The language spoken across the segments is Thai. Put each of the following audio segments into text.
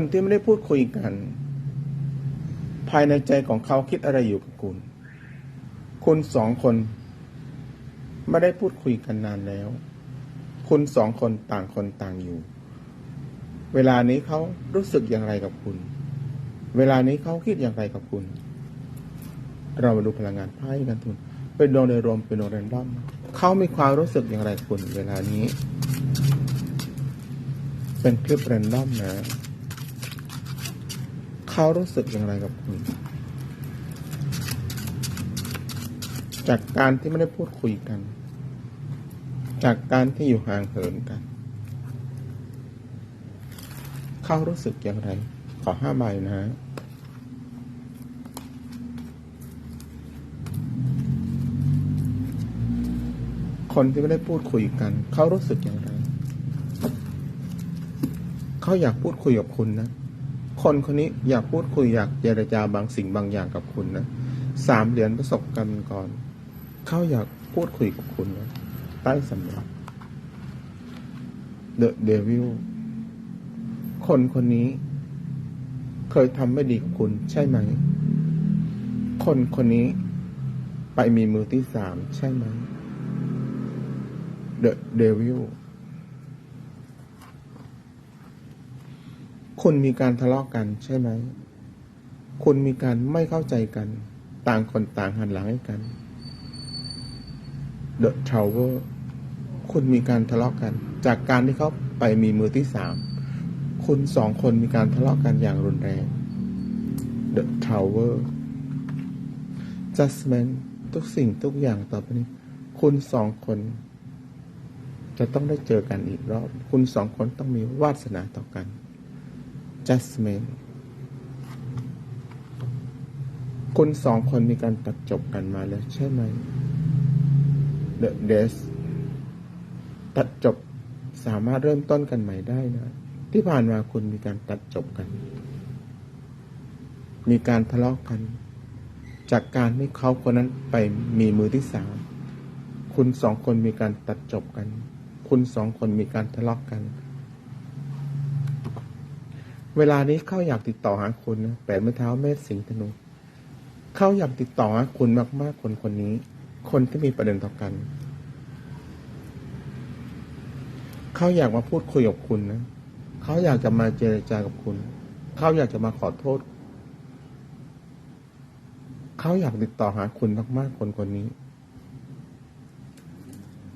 คนที่ไม่ได้พูดคุยกัน ภายในใจของเขาคิดอะไรอยู่กับคุณ คุณสองคนไม่ได้พูดคุยกันนานแล้ว คุณสองคนต่างคนต่างอยู่ เวลานี้เขารู้สึกอย่างไรกับคุณ เวลานี้เขาคิดอย่างไรกับคุณ เรามาดูพลังงานไพ่กันทุนเป็นดวงโดยรวมเป็นดวงแรนดอมเขามีความรู้สึกอย่างไรคุณ เวลานี้ เป็นคลิปแรนดอมนะ เขารู้สึกอย่างไรกับคุณ จากการที่ไม่ได้พูดคุยกัน จากการที่อยู่ห่างเหินกัน เขารู้สึกอย่างไร ขอห้าใบนะฮะคนที่ไม่ได้พูดคุยกัน เขารู้สึกอย่างไร เขาอยากพูดคุยกับคุณนะ คนคนนี้อยากพูดคุยอยากเจรจาบางสิ่งบางอย่างกับคุณนะสามเหรียญประสบกันก่อน เขาอยากพูดคุยกับคุณนะใต้สำรับ The Devil คนคนนี้ เคยทำไม่ดีกับคุณใช่ไหม คนคนนี้ ไปมีมือที่สามใช่ไหม The Devil คุณมีการทะเลาะกันใช่ไหมคุณมีการไม่เข้าใจกัน ต่างคนต่างหันหลังให้กัน The Tower คุณมีการทะเลาะกัน จากการที่เขาไปมีมือที่สามคุณสองคนมีการทะเลาะกันอย่างรุนแรง The Tower Judgment ทุกสิ่งทุกอย่างต่อไปนี้ คุณสองคน จะต้องได้เจอกันอีกรอบ คุณสองคนต้องมีวาสนาต่อกัน Judgment คุณสองคนมีการตัดจบกันมาแล้วใช่ไหม The Death ตัดจบสามารถเริ่มต้นกันใหม่ได้นะ ที่ผ่านมาคุณมีการตัดจบกัน มีการทะเลาะกัน จากการที่เขาคนนั้นไปมีมือที่สามคุณสองคนมีการตัดจบกัน คุณสองคนมีการทะเลาะกัน เวลานี้เขาอยากติดต่อหาคุณนะแปดไม้เท้าเมษสิงห์ธนู เขาอยากติดต่อหาคุณมาก ๆ คนคนนี้ คนที่มีประเด็นต่อกัน เขาอยากมาพูดคุยกับคุณนะ เขาอยากจะมาเจรจากับคุณ เขาอยากจะมาขอโทษ เขาอยากติดต่อหาคุณมาก ๆ คนคนนี้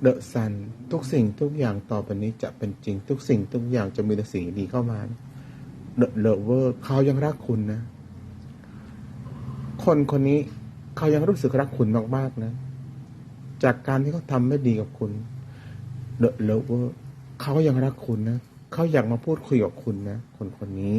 เดอะซันทุกสิ่งทุกอย่างต่อไปนี้จะเป็นจริง ทุกสิ่งทุกอย่างจะมีแต่สิ่งดีเข้ามาเดอะ เลเวอร์เขายังรักคุณนะ คนคนนี้เขายังรู้สึกรักคุณมากๆนะ จากการที่เขาทำไม่ดีกับคุณเลเวอร์เขายังรักคุณนะเขาอยากมาพูดคุยกับคุณนะ คนคนนี้